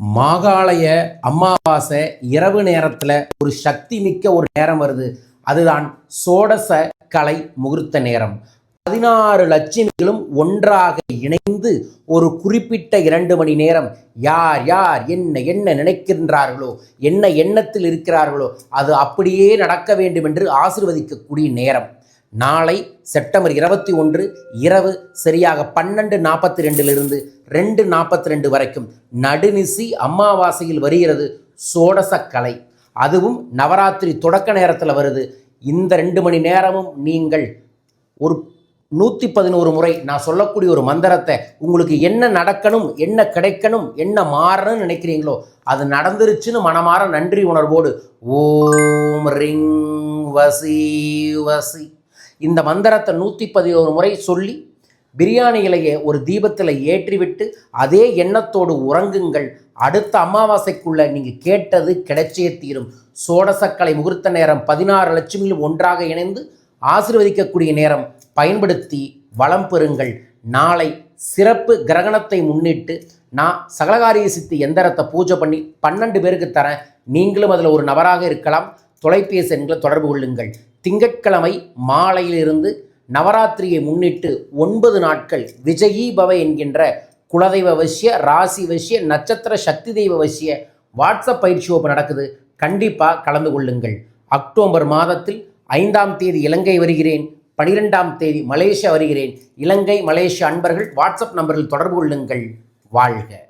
மாகாளய அமாவாசை இரவு நேரத்தில் ஒரு சக்தி மிக்க ஒரு நேரம் வருது. அதுதான் சோடச கலை முகூர்த்த நேரம். பதினாறு லட்சுமிகளும் ஒன்றாக இணைந்து ஒரு குறிப்பிட்ட இரண்டு மணி நேரம் யார் யார் என்ன என்ன நினைக்கின்றார்களோ என்ன எண்ணத்தில் இருக்கிறார்களோ அது அப்படியே நடக்க வேண்டும் என்று ஆசிர்வதிக்கக்கூடிய நேரம். நாளை செப்டம்பர் இருபத்தி ஒன்று இரவு சரியாக பன்னெண்டு நாற்பத்தி ரெண்டிலிருந்து ரெண்டு நாற்பத்தி ரெண்டு வரைக்கும் நடுநிசி அமாவாசையில் வருகிறது சோடசக்கலை. அதுவும் நவராத்திரி தொடக்க நேரத்தில் வருது. இந்த ரெண்டு மணி நேரமும் நீங்கள் ஒரு நூற்றி பதினோரு முறை நான் சொல்லக்கூடிய ஒரு மந்திரத்தை உங்களுக்கு என்ன நடக்கணும் என்ன கிடைக்கணும் என்ன மாறணும்னு நினைக்கிறீங்களோ அது நடந்துருச்சுன்னு மனமாற நன்றி உணர்வோடு. ஓம் ரிங் வசி வசி. இந்த மந்திரத்தை நூற்றி பதினோரு முறை சொல்லி பிரியாணி இலையை ஒரு தீபத்தில் ஏற்றிவிட்டு அதே எண்ணத்தோடு உறங்குங்கள். அடுத்த அமாவாசைக்குள்ள நீங்கள் கேட்டது கிடைச்சே தீரும். சோடசக்கலை முகூர்த்த நேரம் பதினாறு லட்சுமியிலும் ஒன்றாக இணைந்து ஆசிர்வதிக்கக்கூடிய நேரம். பயன்படுத்தி வளம் பெறுங்கள். நாளை சிறப்பு கிரகணத்தை முன்னிட்டு நான் சகலகாரிய சித்தி எந்திரத்தை பூஜை பண்ணி பன்னெண்டு பேருக்கு தரேன். நீங்களும் அதில் ஒரு நபராக இருக்கலாம். தொலைபேசி எண்களை தொடர்பு கொள்ளுங்கள். திங்கட்கிழமை மாலையிலிருந்து நவராத்திரியை முன்னிட்டு ஒன்பது நாட்கள் விஜயீ பவ என்கின்ற குலதெய்வ வசிய ராசி வசிய நட்சத்திர சக்தி தெய்வ வசிய வாட்ஸ்அப் பயிற்சி வகுப்பு நடக்குது. கண்டிப்பாக கலந்து கொள்ளுங்கள். அக்டோபர் மாதத்தில் ஐந்தாம் தேதி இலங்கை வருகிறேன். பனிரெண்டாம் தேதி மலேசியா வருகிறேன். இலங்கை மலேசியா அன்பர்கள் வாட்ஸ்அப் நம்பரில் தொடர்பு கொள்ளுங்கள். வாழ்க.